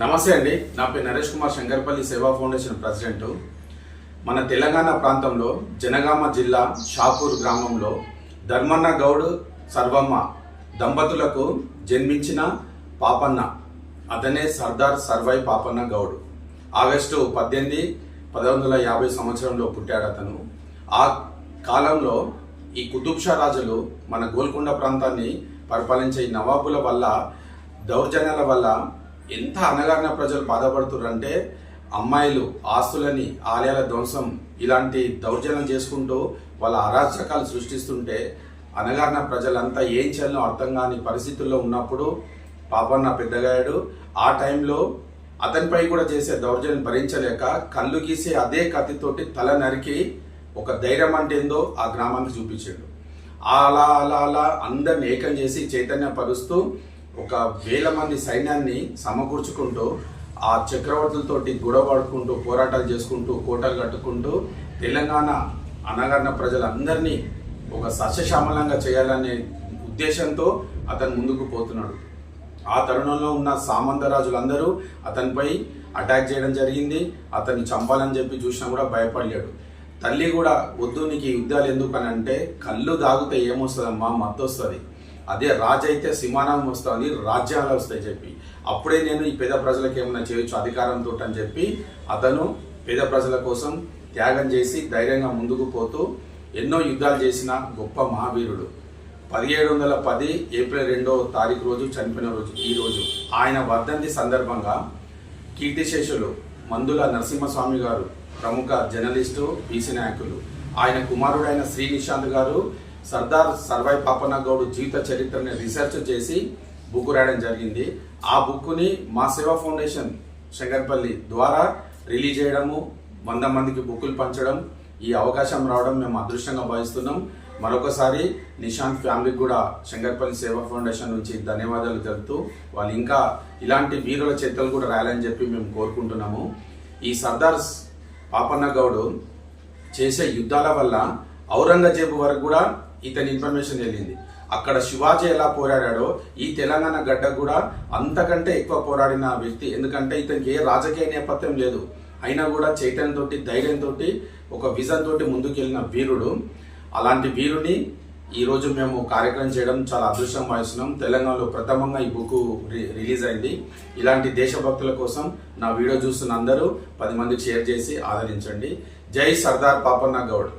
నమస్తే అండి. నా పేరు నరేష్ కుమార్ శంకర్పల్లి సేవా ఫౌండేషన్ ప్రెసిడెంట్. మన తెలంగాణ ప్రాంతంలో జనగామ జిల్లా షాపూర్ గ్రామంలో ధర్మన్న గౌడ్ సర్వమ్మ దంపతులకు జన్మించిన పాపన్న అతనే సర్దార్ సర్వై పాపన్న గౌడ్. ఆగస్టు పద్దెనిమిది పదహారు వందల యాభై సంవత్సరంలో పుట్టాడు అతను. ఆ కాలంలో ఈ కుతుబ్షా రాజులు మన గోల్కొండ ప్రాంతాన్ని పరిపాలించే నవాబుల వల్ల దౌర్జన్యాల వల్ల ఎంత అనగారిన ప్రజలు బాధపడుతున్నారంటే అమ్మాయిలు ఆస్తులని ఆలయాల ధ్వంసం ఇలాంటి దౌర్జన్యం చేసుకుంటూ వాళ్ళ అరాచకాలు సృష్టిస్తుంటే అనగారిన ప్రజలంతా ఏం చేయాలో అర్థం కాని పరిస్థితుల్లో ఉన్నప్పుడు పాపన్న పెద్దగాయాడు ఆ టైంలో అతనిపై కూడా చేసే దౌర్జన్యం భరించలేక కళ్ళు గీసే అదే కత్తితోటి తల నరికి ఒక ధైర్యం అంటే ఏందో ఆ గ్రామానికి చూపించాడు. అలా అలా అలా అందరిని ఏకం చేసి చైతన్యపరుస్తూ ఒక వేల మంది సైన్యాన్ని సమకూర్చుకుంటూ ఆ చక్రవర్తులతోటి గొడవ పడుకుంటూ పోరాటాలు చేసుకుంటూ కోటలు కట్టుకుంటూ తెలంగాణ అనగారిన ప్రజలందరినీ ఒక సస్యశ్యామలంగా చేయాలనే ఉద్దేశంతో అతను ముందుకు పోతున్నాడు. ఆ తరుణంలో ఉన్న సామంత రాజులందరూ అతనిపై అటాక్ చేయడం జరిగింది. అతన్ని చంపాలని చెప్పి చూసినా కూడా భయపడలేడు. తల్లి కూడా వద్దు నీకు యుద్ధాలు ఎందుకు అని అంటే కళ్ళు తాగితే ఏమొస్తుందమ్మా మత్తు వస్తుంది అదే రాజు అయితే సింహానం వస్తుంది రాజ్యాలు వస్తాయి చెప్పి. అప్పుడే నేను ఈ పేద ప్రజలకు ఏమైనా చేయొచ్చు అధికారంతో అని చెప్పి అతను పేద ప్రజల కోసం త్యాగం చేసి ధైర్యంగా ముందుకు పోతూ ఎన్నో యుద్ధాలు చేసిన గొప్ప మహావీరుడు. పదిహేడు వందల పది ఏప్రిల్ రెండో తారీఖు రోజు చనిపోయిన రోజు ఈ రోజు ఆయన వర్ధంతి సందర్భంగా కీర్తిశేషులు మందుల నరసింహస్వామి గారు ప్రముఖ జర్నలిస్టు బీసీ నాయకులు ఆయన కుమారుడైన శ్రీ నిశాంత్ గారు సర్దార్ సర్వై పాపన్న గౌడ్ జీవిత చరిత్రని రీసెర్చ్ చేసి బుక్ రాయడం జరిగింది. ఆ బుక్ని మా సేవా ఫౌండేషన్ శంకర్పల్లి ద్వారా రిలీజ్ చేయడము వంద మందికి బుక్కులు పంచడం ఈ అవకాశం రావడం మేము అదృష్టంగా భావిస్తున్నాం. మరొకసారి నిశాంత్ ఫ్యామిలీకి కూడా శంకర్పల్లి సేవా ఫౌండేషన్ నుంచి ధన్యవాదాలు తెలుపుతూ వాళ్ళు ఇంకా ఇలాంటి వీరుల చరిత్రలు కూడా రాయాలని చెప్పి మేము కోరుకుంటున్నాము. ఈ సర్దార్ పాపన్న గౌడ్ చేసే యుద్ధాల వల్ల ఔరంగజేబు వరకు కూడా ఇతని ఇన్ఫర్మేషన్ వెళ్ళింది అక్కడ శివాజీ ఎలా పోరాడాడో ఈ తెలంగాణ గడ్డ కూడా అంతకంటే ఎక్కువ పోరాడిన వ్యక్తి. ఎందుకంటే ఇతనికి ఏ రాజకీయ నేపథ్యం లేదు. అయినా కూడా చైతన్యంతో ధైర్యంతో ఒక విజన్ తోటి ముందుకెళ్ళిన వీరుడు. అలాంటి వీరుని ఈరోజు మేము కార్యక్రమం చేయడం చాలా అదృష్టం భావిస్తున్నాం. తెలంగాణలో ప్రథమంగా ఈ బుక్ రిలీజ్ అయింది. ఇలాంటి దేశభక్తుల కోసం నా వీడియో చూస్తున్న అందరూ పది మందికి షేర్ చేసి ఆదరించండి. జై సర్దార్ పాపన్న గౌడ్.